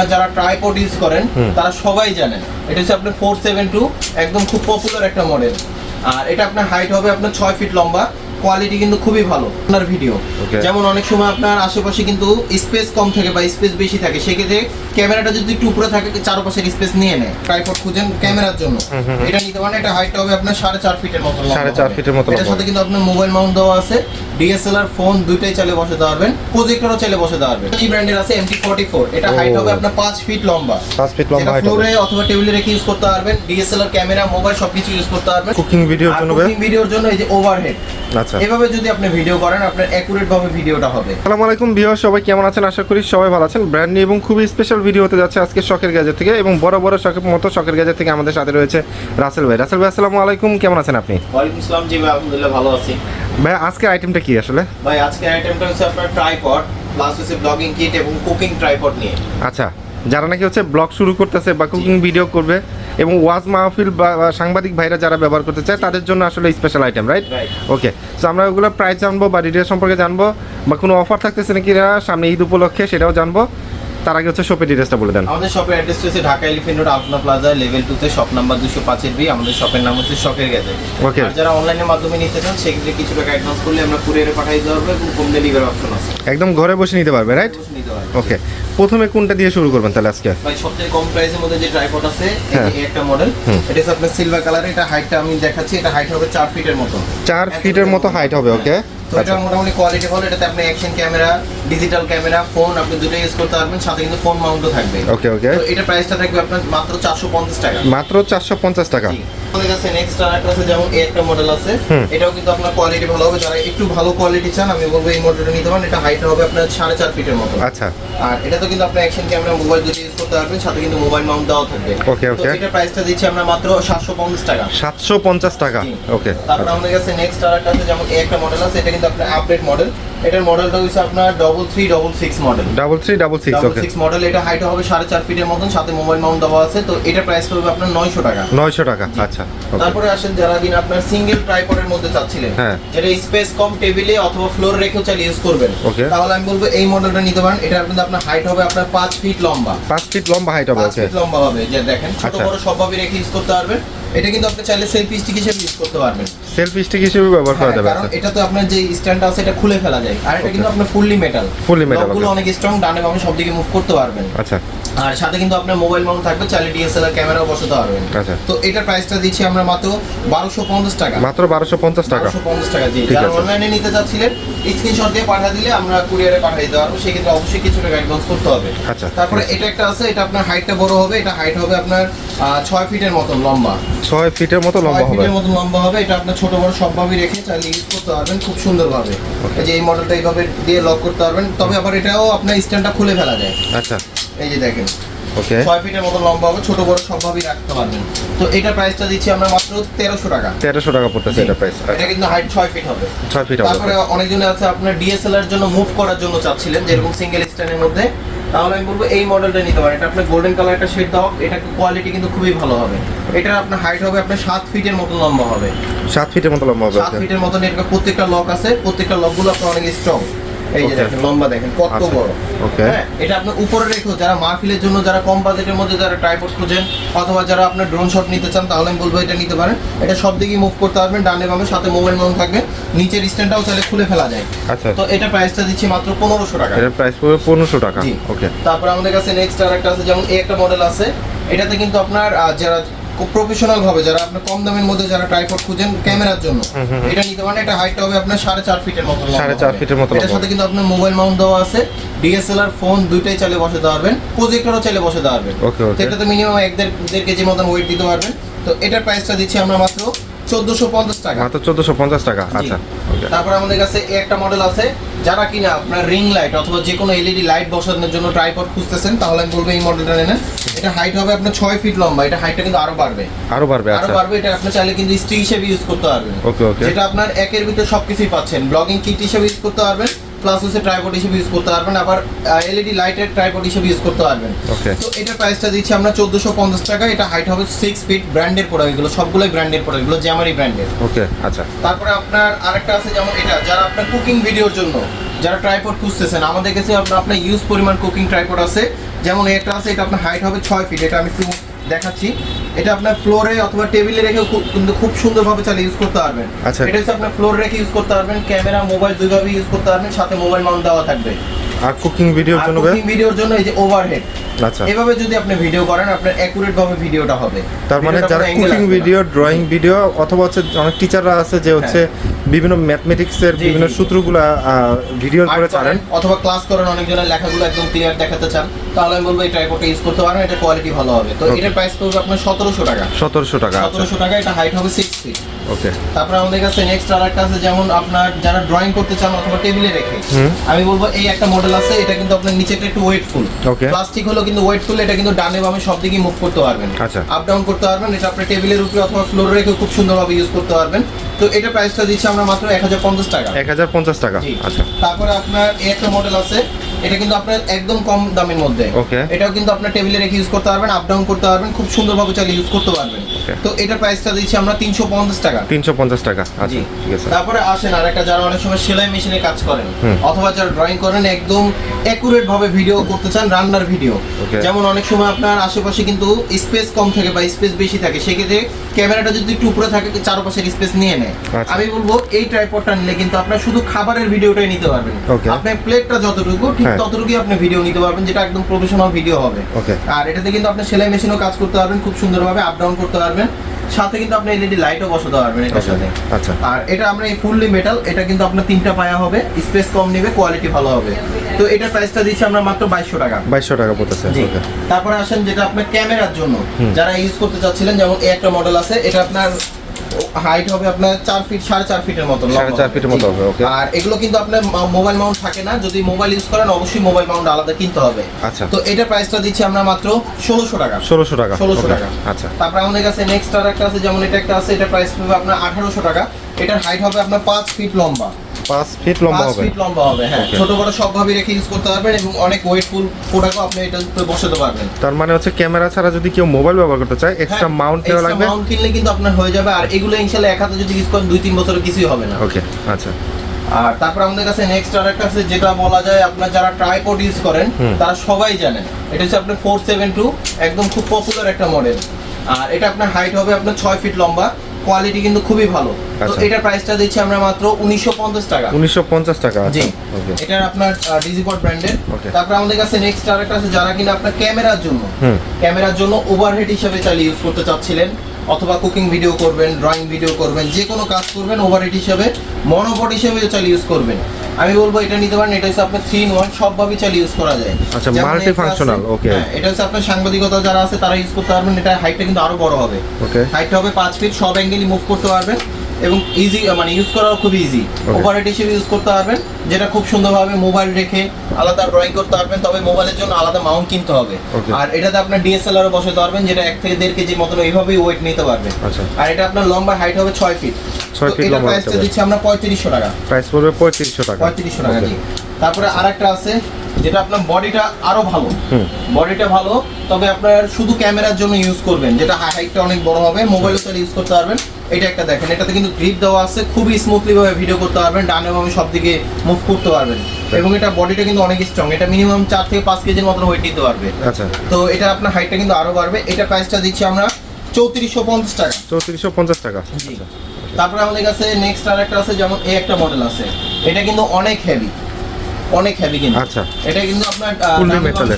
আপনারা যারা tripod use করেন তারা সবাই জানেন। এটা হচ্ছে আপনার ফোর সেভেন টু একদম খুব পপুলার একটা মডেল আর এটা আপনার হাইট হবে আপনার ছয় ফিট লম্বা কোয়ালিটি কিন্তু খুবই ভালো। আপনার ভিডিও যেমন অনেক সময় আপনার আশেপাশে কিন্তু স্পেস কম থাকে বা স্পেস বেশি থাকে সেক্ষেত্রে ক্যামেরাটা যদি একটু উপরে থাকে চারপাশের স্পেস নিয়ে নেয়। ট্রাইপড খুঁজেন ক্যামেরার জন্য। এটা নিতে পারেন এটা হাইটটা হবে আপনার সাড়ে চার ফিটের মতো সাড়ে চার ফিটের মতো এটার সাথে কিন্তু আপনার মোবাইল মাউন্ট দেওয়া আছে। ডিএসএলআর ফোন দুইটাই চালে বসাতে পারবেন প্রজেক্টরও চাইলে বসাতে পারবেন। এই ব্র্যান্ডের আছে এমটি ফোর্টি ফোর এটা হাইট হবে আপনার পাঁচ ফিট লম্বা। পাঁচ ফিট লম্বা হাইট ফ্লোরে অথবা টেবিলে রেখে ইউজ করতে পারবেন। ডিএসএলআর ক্যামেরা মোবাইল সবকিছু ইউজ করতে পারবেন। কুকিং ভিডিওর জন্য কুকিং ভিডিওর জন্য এই যে ওভারহেড আচ্ছা। এভাবে যদি আপনি ভিডিও করেন আপনার অ্যাকুরেট ভাবে ভিডিওটা হবে। আসসালামু আলাইকুম ভিউয়ার সবাই কেমন আছেন? আশা করি সবাই ভালো আছেন। ব্র্যান্ড নিউ এবং খুবই স্পেশাল ভিডিও হতে যাচ্ছে আজকে শখের গ্যাজেট থেকে এবং বড় বড় শখের মতো শখের গ্যাজেট থেকে আমাদের সাথে রয়েছে রাসেল ভাই। রাসেল ভাই আসসালামু আলাইকুম। কেমন আছেন আপনি? ওয়ালাইকুম আসসালাম জি ভাই আলহামদুলিল্লাহ ভালো আছি। ভাই আজকে আইটেমটা কি আসলে? ভাই আজকে আইটেমটা হচ্ছে আপনার ট্রাইপড প্লাস হচ্ছে ব্লগিং কিট এবং কুকিং ট্রাইপড নিয়ে। আচ্ছা। যারা নাকি হচ্ছে ব্লগ শুরু করতেছে বা কুকিং ভিডিও করবে এবং ওয়াজ মাহফিল বা সাংবাদিক ভাইরা যারা ব্যবহার করতে চায় তাদের জন্য আসলে special item right okay so আমরা ওগুলো প্রাইস জানব বা ডিটেল সম্পর্কে জানব বা কোনো অফার থাকতেছে নাকি না সামনে ঈদ উপলক্ষে সেটাও জানব। তার আগে হচ্ছে শপের ডিটেলসটা বলে দেন। আমাদের শপের অ্যাড্রেস হচ্ছে Dhaka elephant road Alpana plaza level টুতে শপ নাম্বার দুশো পাঁচের বি আমাদের শপের নাম হচ্ছে শখের গেজেট ওকে আর যারা অনলাইনের মাধ্যমে নিতে চান সেক্ষেত্রে কিছু টাকা অ্যাডভান্স করলে আমরা কুরিয়ারে পাঠিয়ে দিতে পারব এবং হোম ডেলিভারি অপশন আছে। একদম ঘরে বসে নিতে পারবে রাইট ওকে প্রথমে কোনটা দিয়ে শুরু করবেন তাহলে আজকে? ভাই সবচেয়ে কম প্রাইসের মধ্যে যে ট্রাইপড আছে এই হ্যাঁ। একটা মডেল এটা আপনার সিলভার কালার এটা হাইটটা আমি দেখাচ্ছি এটা হাইট হবে 4 ফিটের মতো। 4 ফিটের মতো হাইট হবে ওকে তো এটা মোটামুটি কোয়ালিটি ভালো এটাতে আপনি action camera digital camera phone আপনি দুটো ইউজ করতে পারবেন সাথে কিন্তু ফোন মাউন্টও থাকবে। ওকে ওকে তো এটা প্রাইসটা থাকবে আপনার মাত্র চারশো পঞ্চাশ টাকা। মাত্র চারশো পঞ্চাশ টাকা। আমাদের কাছে নেক্সট আরেকটা আছে যেমন এই একটা মডেল আছে এটাও কিন্তু আপনার কোয়ালিটি ভালো হবে। যারা একটু ভালো কোয়ালিটি চান আমি বলব এই মডেলটা নিতে পারেন। এটা হাইট হবে আপনার সাড়ে চার ফিটের মতো। আচ্ছা। আর এটা তো কিন্তু আপনি অ্যাকশন ক্যামেরা মোবাইল দুটো ইউজ করতে পারবেন সাথে কিন্তু মোবাইল মাউন্ট দেওয়া থাকবে। Okay, তো okay. এটা প্রাইসটা দিচ্ছি আমরা মাত্র সাতশো পঞ্চাশ টাকা। সাতশো পঞ্চাশ টাকা। ওকে তারপর আমাদের কাছে নেক্সট আরেকটা আছে যেমন এই একটা মডেল আছে এটা কিন্তু আপনার আপডেট মডেল এটার মডেলটা হচ্ছে আপনার double three double six model double three double six okay six model এটা হাইট হবে সাড়ে চার ফিটের মতন সাথে মোবাইল মাউন্ট দেওয়া আছে তো এটা প্রাইস পড়বে আপনার নয়শো টাকা। নয়শো টাকা আচ্ছা তারপরে আসেন যারা দিন আপনার সিঙ্গেল ট্রাইপডের মধ্যে চাচ্ছিলেন হ্যাঁ। যেটা স্পেস কম টেবিলে অথবা ফ্লোর রেখেও ইউজ করবেন. তাহলে আমি বলব এই মডেলটা নিতে পারেন এটা কিন্তু আপনার হাইট হবে আপনার পাঁচ ফিট লম্বা। পাঁচ ফিট লম্বা হাইট হবে ওকে লম্বা হবে যে দেখেন ছোট আচ্ছা। বড় সবভাবে রেখে ইউজ করতে পারবেন এটা কিন্তু আপনি চাইলে সেলফি স্টিক হিসেবে ইউজ করতে পারবেন। সেলফি স্টিক হিসেবে ব্যবহার করা হ্যাঁ, যাবে আচ্ছা। এটা তো আপনার যে স্ট্যান্ড আছে এটা খুলে ফেলা যায়। আর এটা কিন্তু আপনার ফুললি মেটাল Fully metal, গুলো অনেক স্ট্রং ডানে বামে সব দিকে মুভ করতে পারবেন। আচ্ছা। আর সাথে কিন্তু আপনার মোবাইল মাউন্ট থাকবে চাইলে ডিএসএলআর ক্যামেরাও বসাতে পারবেন। আচ্ছা। তো এটার প্রাইসটা দিচ্ছি আমরা মাত্র বারোশো পঞ্চাশ টাকা। মাত্র বারোশো পঞ্চাশ টাকা। বারোশো পঞ্চাশ টাকা জি। যারা অনলাইনে নিতে চাচ্ছিলেন স্ক্রিনশট দিয়ে পাঠিয়ে দিলে আমরা কুরিয়ারে পাঠিয়ে দিতে পারব। সেক্ষেত্রে অবশ্যই কিছু টাকা অ্যাডভান্স করতে হবে। আচ্ছা। তারপরে এটা একটা আছে এটা আপনার হাইটটা বড় হবে এটা হাইট হবে আপনার ছয় ফিটের মতন লম্বা। ছয় ফিটের মতো লম্বা হবে ফিটের মতন লম্বা হবে। এটা আপনার ছোট বড় সবভাবে রেখে চাইলে ইউজ করতে পারবেন খুব সুন্দরভাবে। যে এই মডেলটা এইভাবে দিয়ে লক করতে পারবেন। তবে আবার এটাও আপনার স্ট্যান্ডটা খুলে ফেলা যায়। আচ্ছা। এই যে দেখেন। ওকে ছয় ফিটের মতো লম্বা হবে ছোট বড় সবভাবেই রাখতে পারবেন। তো এটা প্রাইসটা দিচ্ছি আমরা মাত্র তেরোশো টাকা। তেরোশো টাকা পড়তেছে এটা প্রাইস এটা কিন্তু হাইট ছয় ফিট হবে। ছয় ফিট হবে তারপরে অনেকজনে আছে আপনার ডিএসএলআর জন্য মুভ করার জন্য চাচ্ছিলেন যেরকম সিঙ্গেল স্ট্যান্ডের মধ্যে। তাহলে আমি বলব এই মডেলটা নিতে পারেন। এটা আপনার গোল্ডেন কালার একটা শেড দাও এটা কোয়ালিটি কিন্তু খুবই ভালো হবে। এটা আপনার হাইট হবে আপনার সাত ফিটের মতো লম্বা হবে। সাত ফিটের মতো লম্বা হবে সাত ফিটের মতো এর প্রত্যেকটা লক আছে। প্রত্যেকটা লকগুলো আপনার অনেক স্ট্রং এই যে দেখেন লম্বা দেখেন কত আচ্ছা। বড়। Okay. হ্যাঁ এটা আপনি উপরে রেখো যারা মাহফিলের জন্য যারা কম বাজেটের মধ্যে যারা ট্রাইপড খুঁজেন অথবা যারা আপনার ড্রোন শট নিতে চান তাহলে আমি বলব এটা নিতে পারেন। এটা সব দিকেই মুভ করতে পারবেন ডানে বামে সাথে মোবাইল মাউন্ট থাকবে। নিচের স্ট্যান্ডটাও চাইলে খুলে ফেলা যায়। আচ্ছা। তো এটা প্রাইসটা দিচ্ছি মাত্র পনেরোশো টাকা। এটার প্রাইস পড়বে পনেরোশো টাকা। ওকে তারপর আমাদের কাছে নেক্সট আর একটা আছে যেমন এই একটা মডেল আছে। এটাতে কিন্তু আপনার যারা প্রফেশনাল ভাবে যারা আপনি কম দামের মধ্যে যারা ট্রাইপড খুঁজেন ক্যামেরার জন্য। এটা নিতে পারেন এটা হাইট হবে আপনার সাড়ে চার ফিটের মতো সাড়ে চার। ফিটের মতো এটার সাথে কিন্তু আপনার মোবাইল মাউন্ট দেওয়া আছে ডিএসএলআর ফোন দুইটাই চাইলে দেওয়া পারবেন প্রজেক্টরও চালে বসে দেওয়া পারবেন. এটা তো মিনিমাম এক দেড় দেড় কেজি মতন ওয়েট দিতে পারবেন তো এটার প্রাইসটা দিচ্ছি আমরা মাত্র চোদ্দোশো পঞ্চাশ টাকা। মাত্র চোদ্দোশো পঞ্চাশ টাকা। আচ্ছা তারপর আমাদের কাছে এই একটা মডেল আছে যারা কিনা আপনার রিং লাইট অথবা যে কোনো এলইডি লাইট বসানোর জন্য ট্রাইপড খুঁজতেছেন তাহলে আমি বলব এই মডেলটা নেন। এটা হাইট হবে আপনার ছয় ফিট লম্বা এটা হাইটটা কিন্তু আরও বাড়বে। আরও বাড়বে আরও আচ্ছা। বাড়বে এটা আপনি চাইলে কিন্তু স্টিক হিসেবে ইউজ করতে পারবেন। ওকে ওকে। যেটা আপনার একের ভিতরে সবকিছুই পাচ্ছেন। ব্লগিং কিট হিসেবে ইউজ করতে পারবেন। প্লাস হচ্ছে ট্রাইপড হিসেবে ইউজ করতে পারবেন আবার এলইডি লাইটের ট্রাইপড হিসেবে ইউজ করতে পারবেন। ওকে তো এটার প্রাইসটা দিচ্ছি আমরা চোদ্দোশো পঞ্চাশ টাকা এটা হাইট হবে সিক্স ফিট ব্র্যান্ডের প্রোডাক্ট এগুলো সবগুলোই ব্র্যান্ডের প্রোডাক্ট এগুলো জ্যামারি ব্র্যান্ডের ওকে আচ্ছা। তারপরে আপনার আরেকটা আছে যেমন এটা যারা আপনার কুকিং ভিডিওর জন্য যারা ট্রাইপড খুঁজতেছেন আমাদের কাছে আপনার আপনার ইউজ পরিমাণ কুকিং ট্রাইপড আছে। যেমন একটা আছে এটা আপনার হাইট হবে ছয় ফিট এটা আমি একটু দেখাচ্ছি। এটা আপনার ফ্লোরে অথবা টেবিলে রেখে খুব কিন্তু খুব সুন্দরভাবে চালিয়ে ইউজ করতে পারবেন আচ্ছা। এটা হচ্ছে আপনার ফ্লোরে রেখে ইউজ করতে পারবেন ক্যামেরা মোবাইল দুইভাবে ইউজ করতে পারবেন সাথে মোবাইল মাউন্ট দেওয়া থাকবে আর কুকিং ভিডিওর জন্য কুকিং ভিডিওর জন্য এই যে ওভারহেড আচ্ছা। এভাবে যদি আপনি ভিডিও করেন আপনার অ্যাকুরেট ভাবে ভিডিওটা হবে। তার মানে যারা কুকিং ভিডিও ড্রয়িং ভিডিও অথবা হচ্ছে অনেক টিচাররা আছে যে হচ্ছে বিভিন্ন ম্যাথমেটিক্সের বিভিন্ন। সূত্রগুলা ভিডিও করে ছাড়েন। অথবা ক্লাস করেন অনেকজনের লেখাগুলো একদম ক্লিয়ার দেখাতে চান তাহলে আমি বলব এই ট্রাইপডটা ইউজ করতে পারেন এটা কোয়ালিটি ভালো হবে। তো. এটার প্রাইস পড়বে আপনার সতেরোশো টাকা। সতেরোশো টাকা আচ্ছা। সতেরোশো টাকা এটা হাইট হবে সিক্স ফিট ওকে তারপরে আমাদের কাছে নেক্সট আর একটা আছে যেমন আপনার যারা ড্রয়িং করতে চান অথবা টেবিলে রেখে। আমি বলব এই একটা মডেল আছে এটা কিন্তু আপনার নিচেটা একটু ওয়েটফুল ওকে প্লাস্টিক হলো কিন্তু ওয়েটফুল এটা কিন্তু ডানে বামে সব দিকে মুভ করতে পারবেন। আচ্ছা। আপ ডাউন করতে পারবেন এটা আপনার টেবিলের উপরে অথবা ফ্লোরে রেখে খুব সুন্দরভাবে ইউজ করতে পারবেন। তো এটা প্রাইসটা দিচ্ছি আমরা মাত্র এক হাজার পঞ্চাশ টাকা। এক হাজার পঞ্চাশ টাকা। আচ্ছা। তারপরে আপনার এই একটা মডেল আছে। এটা কিন্তু আপনার একদম কম দামের মধ্যে. এটাও কিন্তু আপনার টেবিলে রেখে ইউজ করতে পারবেন আপ ডাউন করতে পারবেন খুব সুন্দরভাবে চালিয়ে ইউজ করতে পারবেন. তো এটা প্রাইসটা দিচ্ছি আমরা তিনশো পঞ্চাশ টাকা। তিনশো পঞ্চাশ টাকা। আচ্ছা ঠিক আছে। তারপরে আসেন আর একটা যারা অনেক সময় সেলাই মেশিনে কাজ করেন অথবা যারা ড্রয়িং করেন একদম অ্যাকুরেট ভাবে ভিডিও করতে চান রান্নার ভিডিও যেমন অনেক সময় আপনার আশেপাশে কিন্তু স্পেস কম থাকে বা স্পেস বেশি থাকে সেক্ষেত্রে ক্যামেরাটা যদি একটু উপরে থাকে চারপাশের স্পেস নিয়ে নেয়। আচ্ছা। আমি বলব এই ট্রাইপডটা নিলে কিন্তু আপনার শুধু খাবারের ভিডিওটাই নিতে পারবেন. আপনার প্লেটটা যতটুকু ঠিক হ্যাঁ। ততটুকুই আপনি ভিডিও নিতে পারবেন যেটা একদম প্রফেশনাল ভিডিও হবে। আর এটাতে কিন্তু আপনি সেলাই মেশিনও কাজ করতে পারবেন খুব সুন্দরভাবে আপ ডাউন করতে পারবেন। সাথে কিন্তু আপনি এলইডি লাইটও বসাতে পারবেন এটার সাথে। আচ্ছা। আর এটা আমরা এই ফুললি মেটাল এটা কিন্তু আপনার তিনটা পায়া হবে স্পেস কম নেবে কোয়ালিটি ভালো হবে। তো এটার প্রাইসটা দিচ্ছি আমরা মাত্র বাইশশো টাকা। বাইশশো টাকা পড়তেছে তারপরে আসেন যেটা আপনার ক্যামেরার জন্য। যারা ইউজ করতে চাচ্ছিলেন যেমন এই একটা মডেল আছে এটা আপনার হাইট হবে আপনার চার ফিট সাড়ে চার ফিটের মতো সাড়ে চার ফিটের মতো হবে, ওকে আর এগুলো কিন্তু আপনার মোবাইল মাউন্ট থাকে না। যদি মোবাইল ইউজ করেন অবশ্যই মোবাইল মাউন্ট আলাদা কিনতে হবে। আচ্ছা। তো এটা প্রাইসটা দিচ্ছি আমরা মাত্র ষোলোশো টাকা। ষোলোশো টাকা ষোলোশো টাকা। আচ্ছা। তারপর আমাদের কাছে নেক্সট আর একটা আছে যেমন এটা একটা আছে এটা প্রাইস হবে আপনার আঠারোশো টাকা। এটার হাইট হবে আপনার পাঁচ ফিট লম্বা। পাঁচ ফিট লম্বা হবে। ফিট লম্বা হবে হ্যাঁ। ছোট বড় সবভাবে রেখে ইউজ করতে পারবেন এবং অনেক ওয়েটফুল প্রোডাক্টও আপনি এটা উপরে বসাতে পারবেন। তার মানে হচ্ছে ক্যামেরা ছাড়া যদি কেউ মোবাইল ব্যবহার করতে চায় এক্সট্রা মাউন্ট নেওয়া লাগবে। মাউন্ট কিনলে কিন্তু আপনার হয়ে যাবে। আর এগুলো ইনশাল্লাহ এক হাতে যদি ইউজ করেন দুই তিন বছরে কিছুই হবে না। ওকে আচ্ছা। আর তারপর আমাদের কাছে নেক্সট আর একটা আছে যেটা বলা যায় আপনার যারা ট্রাইপড ইউজ করেন তারা সবাই জানেন। এটা হচ্ছে আপনার ফোর সেভেন টু একদম খুব পপুলার একটা মডেল আর এটা আপনার হাইট হবে আপনার ছয় ফিট লম্বা। কোয়ালিটি কিন্তু খুবই ভালো। তো আচ্ছা। এটার প্রাইসটা দিচ্ছি আমরা মাত্র উনিশশো পঞ্চাশ টাকা। উনিশশো পঞ্চাশ টাকা জি। এটা আপনার ডিজিপট ব্র্যান্ডের তারপর আমাদের কাছে নেক্সট আরেকটা আছে যারা কিনা আপনার ক্যামেরার জন্য। ক্যামেরার জন্য ওভারহেড হিসেবে চালিয়ে ইউজ করতে চাচ্ছিলেন অথবা কুকিং ভিডিও করবেন ড্রয়িং ভিডিও করবেন যে কোনো কাজ করবেন ওভারহেড হিসেবে মনোপট হিসেবে চালিয়ে ইউজ করবেন। আমি বলব এটা নিতে পারেন এটা হচ্ছে আপনার থ্রি ইন ওয়ান সবভাবে চালিয়ে ইউজ করা যায়। আচ্ছা, মাল্টি ফাংশনাল. হ্যাঁ, এটা হচ্ছে আপনার সাংবাদিকতা যারা আছে তারা ইউজ করতে পারবেন এটা হাইটটা কিন্তু আরও বড় হবে। ওকে হাইটটা হবে পাঁচ ফিট সব অ্যাঙ্গেলই মুভ করতে পারবেন এবং ইজি মানে ইউজ করাও খুব ইজি অপারেটিভ হিসেবে ইউজ করতে পারবেন যেটা খুব সুন্দরভাবে মোবাইল রেখে আলাদা ড্রয়িং করতে পারবেন তবে মোবাইলের জন্য আলাদা মাউন্ট কিনতে হবে। আর এটাতে আপনার ডিএসএলআর বসাতে পারবেন যেটা এক থেকে দেড় কেজির মতন এইভাবেই ওয়েট নিতে পারবেন। আচ্ছা। আর এটা আপনার লম্বা হাইট হবে ছয় ফিট ছয় এটা লম্বা প্রাইসটা দিচ্ছি আমরা পঁয়ত্রিশশো টাকা। প্রাইস পড়বে পঁয়ত্রিশশো টাকা। পঁয়ত্রিশশো টাকা তারপরে আরেকটা আছে যেটা আপনার বডিটা আরও ভালো। বডিটা ভালো তবে আপনার শুধু ক্যামেরার জন্য ইউজ করবেন যেটা হাইটটা অনেক বড় হবে মোবাইলও তাহলে ইউজ করতে পারবেন। এটা একটা দেখেন এটাতে কিন্তু গ্রিপ দেওয়া আছে খুবই স্মুথলি ভাবে ভিডিও করতে পারবেন ডান এবং সব দিকে মুভ করতে পারবেন। এবং এটা বডিটা কিন্তু অনেক স্ট্রং এটা মিনিমাম চার থেকে পাঁচ কেজির মতন ওয়েট নিতে পারবে। আচ্ছা। তো এটা আপনার হাইটটা কিন্তু আরও বাড়বে এটা প্রাইসটা দিচ্ছি আমরা চৌত্রিশশো পঞ্চাশ টাকা। চৌত্রিশশো পঞ্চাশ টাকা। তারপরে আমাদের কাছে নেক্সট আর একটা আছে যেমন এই একটা মডেল আছে। এটা কিন্তু অনেক হেভি অনেক হেভি কিন্তু। আচ্ছা। এটা কিন্তু আপনার।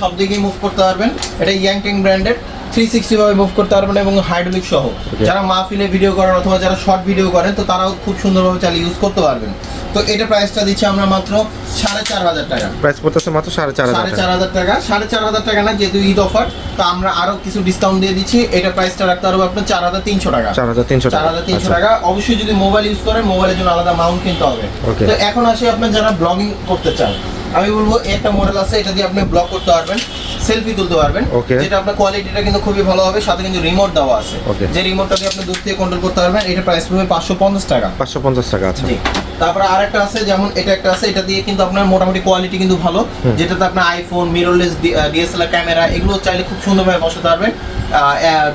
সব দিকেই মুভ করতে পারবেন। এটা ইয়াংটেং ব্র্যান্ডের থ্রি সিক্সটি ভাবে মুভ করতে পারবেন এবং হাইড্রোলিক সহ. যারা মাহফিলে ভিডিও করেন অথবা যারা শর্ট ভিডিও করেন তো তারাও খুব সুন্দরভাবে চালিয়ে ইউজ করতে পারবেন। তো এটা প্রাইসটা দিচ্ছি আমরা মাত্র সাড়ে চার হাজার টাকা। প্রাইস পড়তেছে মাত্র সাড়ে চার হাজার সাড়ে টাকা চার হাজার টাকা। সাড়ে চার হাজার টাকা না যেহেতু ঈদ অফার তো আমরা আরও কিছু ডিসকাউন্ট দিয়ে দিচ্ছি। এটা প্রাইসটা রাখতে পারব আপনার চার হাজার তিনশো টাকা। চার হাজার তিনশো চার হাজার তিনশো আচ্ছা। টাকা। অবশ্যই যদি মোবাইল ইউজ করেন মোবাইলের জন্য আলাদা মাউন্ট কিনতে হবে। তো এখন আসি আপনার যারা ব্লগিং করতে চান। আমি বলব একটা মডেল আছে এটা দিয়ে আপনি ব্লক করতে পারবেন সেলফি তুলতে পারবেন. যেটা আপনার কোয়ালিটিটা কিন্তু খুবই ভালো হবে সাথে কিন্তু রিমোট দেওয়া আছে. যে রিমোটটা দিয়ে আপনি দূর থেকে কন্ট্রোল করতে পারবেন এটা প্রাইস পড়বে পাঁচশো পঞ্চাশ টাকা। পাঁচশো পঞ্চাশ টাকা আছে জি। তারপরে আরেকটা আছে যেমন এটা একটা আছে এটা দিয়ে কিন্তু আপনার মোটামুটি কোয়ালিটি কিন্তু ভালো। যেটাতে আপনার আইফোন মিররলেস ডিএসএলআর ক্যামেরা এগুলো চাইলে খুব সুন্দরভাবে বসাতে পারবেন।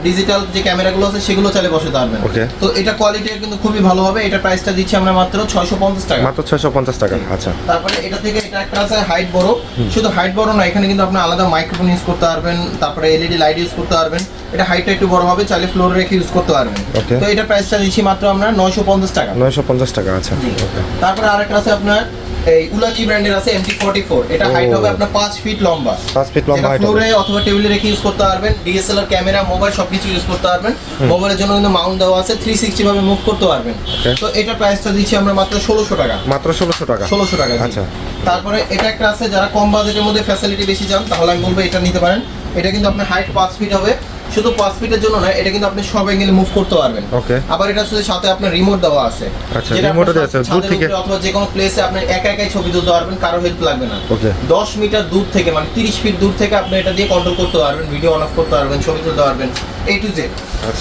ডিজিটাল যে ক্যামেরাগুলো আছে সেগুলো চাইলে বসাতে পারবেন. তো এটা কোয়ালিটি কিন্তু খুবই ভালো হবে। এটা প্রাইসটা দিচ্ছি আমরা মাত্র ছয়শো পঞ্চাশ টাকা। মাত্র ছয়শো পঞ্চাশ টাকা আচ্ছা। তারপরে এটা থেকে এটা একটা আছে হাইট বড়। শুধু হাইট বড় না এখানে কিন্তু আপনি আলাদা মাইক্রোফোন ইউজ করতে পারবেন তারপরে এলইডি লাইট ইউজ করতে পারবেন। এটা হাইটটা একটু বড় হবে চাইলে ফ্লোর রেখে ইউজ করতে পারবেন. তো এটা প্রাইসটা দিচ্ছি মাত্র আমরা নয়শো পঞ্চাশ টাকা। নয়শো পঞ্চাশ টাকা আচ্ছা। তারপরে আরেকটা আছে আপনার এই উলাজি ব্র্যান্ডের আছে এমটি ফোর্টি ফোর এটা হাইট হবে আপনার পাঁচ ফিট লম্বা। পাঁচ ফিট লম্বা হাইট ফ্লোরে অথবা টেবিলে রেখে ইউজ করতে পারবেন। ডিএসএলআর ক্যামেরা মোবাইল সবকিছু ইউজ করতে পারবেন। মোবাইলের জন্য কিন্তু মাউন্ট দেওয়া আছে। থ্রি সিক্সটি ভাবে মুভ করতে পারবেন. তো এটা প্রাইসটা দিচ্ছি আমরা মাত্র ষোলোশো টাকা। মাত্র ষোলোশো টাকা। ষোলোশো টাকা আচ্ছা। তারপরে এটা একটা আছে যারা কম বাজেটের মধ্যে ফ্যাসিলিটি বেশি চান তাহলে আমি বলব এটা নিতে পারেন। এটা কিন্তু আপনার হাইট পাঁচ ফিট হবে। শুধু পাঁচ ফিটের জন্য না এটা কিন্তু আপনি সব অ্যাঙ্গেলে মুভ করতে পারবেন। ওকে আবার এটা শুধু সাথে আপনার রিমোট দেওয়া আছে। আচ্ছা, আপনার দেওয়া আছে, দূর থেকে- অথবা যে কোনো প্লেসে আপনি একা একাই ছবি তুলতে পারবেন কারও হেল্প লাগবে না। ওকে 10 মিটার দূর থেকে মানে তিরিশ ফিট দূর থেকে আপনি এটা দিয়ে কন্ট্রোল করতে পারবেন ভিডিও অন অফ করতে পারবেন ছবি তুলতে পারবেন। A to Z.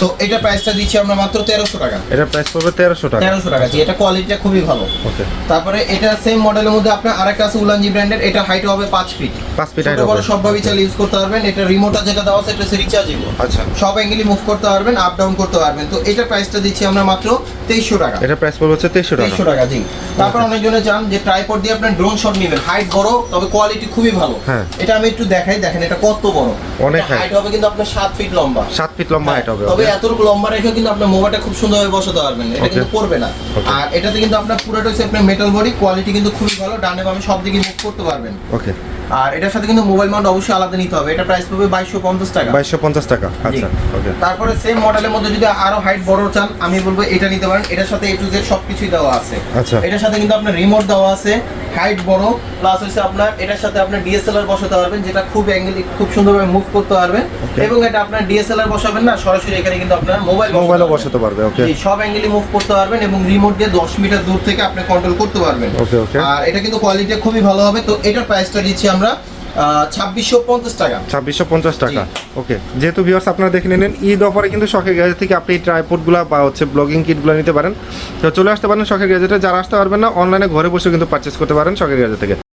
তো এটা প্রাইসটা দিচ্ছি আমরা মাত্র তেরোশো টাকা। এটা প্রাইস পড়বে তেরোশো টাকা। তেরোশো টাকা জি এটা কোয়ালিটিটা খুবই ভালো। ওকে তারপরে এটা সেম মডেলের মধ্যে আপনার আরেকটা আছে উলানজি ব্র্যান্ডের এটা হাইট হবে পাঁচ ফিট পাঁচ ফিট হাইট বড় সবভাবেই চাইলে ইউজ করতে পারবেন এটা রিমোটটা যেটা দেওয়া আছে এটা রিচার্জেবল আচ্ছা। সব অ্যাঙ্গেলই মুভ করতে পারবেন আপ ডাউন করতে পারবেন। তো এটা প্রাইসটা দিচ্ছি আমরা মাত্র তেইশশো টাকা। এটা প্রাইস পড়বে হচ্ছে তেইশশো টাকা। তেইশশো টাকা জি। তারপর অনেকজনে চান যে ট্রাইপড দিয়ে আপনার ড্রোন শট নেবেন। হাইট বড় তবে কোয়ালিটি খুবই ভালো। হ্যাঁ। এটা আমি একটু দেখাই দেখেন এটা কত বড়। অনেক হাইট হবে কিন্তু আপনার সাত ফিট লম্বা। সাত ফিট লম্বা হাইট হবে তবে? এতটুকু লম্বা রেখে কিন্তু আপনার মোবাইলটা খুব সুন্দরভাবে বসাতে পারবেন। এটা কিন্তু পড়বে না। আর এটাতে কিন্তু আপনার পুরোটা হচ্ছে আপনার মেটাল বডি কোয়ালিটি কিন্তু খুবই ভালো। ডানে বামে সব দিকে মুভ করতে পারবেন। ওকে আর এটার সাথে কিন্তু মোবাইল মাউন্ট অবশ্যই আলাদা নিতে হবে। এটা প্রাইস পড়বে বাইশশো পঞ্চাশ টাকা। বাইশশো পঞ্চাশ টাকা আচ্ছা ওকে তারপরে সেম মডেলের মধ্যে যদি আরও হাইট বড় চান আমি বলব এটা নিতে পারেন। এটার সাথে এ টু জেড সবকিছুই দেওয়া আছে। আচ্ছা। এটার সাথে কিন্তু আপনার রিমোট দেওয়া আছে। হাইট বড় প্লাস হচ্ছে আপনার এটার সাথে আপনার ডিএসএলআর বসাতে পারবেন যেটা খুব অ্যাঙ্গেল খুব সুন্দরভাবে মুভ করতে পারবেন। এবং এটা আপনার ডিএসএলআর বসাবেন না সরাসরি এখানে কিন্তু আপনার মোবাইল মোবাইলও বসাতে পারবে ওকে সব অ্যাঙ্গেলই মুভ করতে পারবেন এবং রিমোট দিয়ে 10 মিটার দূর থেকে আপনি কন্ট্রোল করতে পারবেন। ওকে ওকে আর এটা কিন্তু কোয়ালিটি খুবই ভালো হবে তো এটার প্রাইসটা দিচ্ছি আমরা ছাব্বিশশো পঞ্চাশ টাকা। ছাব্বিশশো পঞ্চাশ টাকা। ওকে। যেহেতু ভিউয়ার্স আপনারা দেখে নিলেন ঈদ অফারে কিন্তু শখের গ্যাজেট থেকে আপনি ট্রাইপোর্টগুলো বা হচ্ছে ব্লগিং কিটগুলো নিতে পারেন। তো চলে আসতে পারেন শখের গ্যাজেটে। যারা আসতে পারবেন না অনলাইনে ঘরে বসে কিন্তু পারচেস করতে পারেন শখের গ্যাজেট থেকে।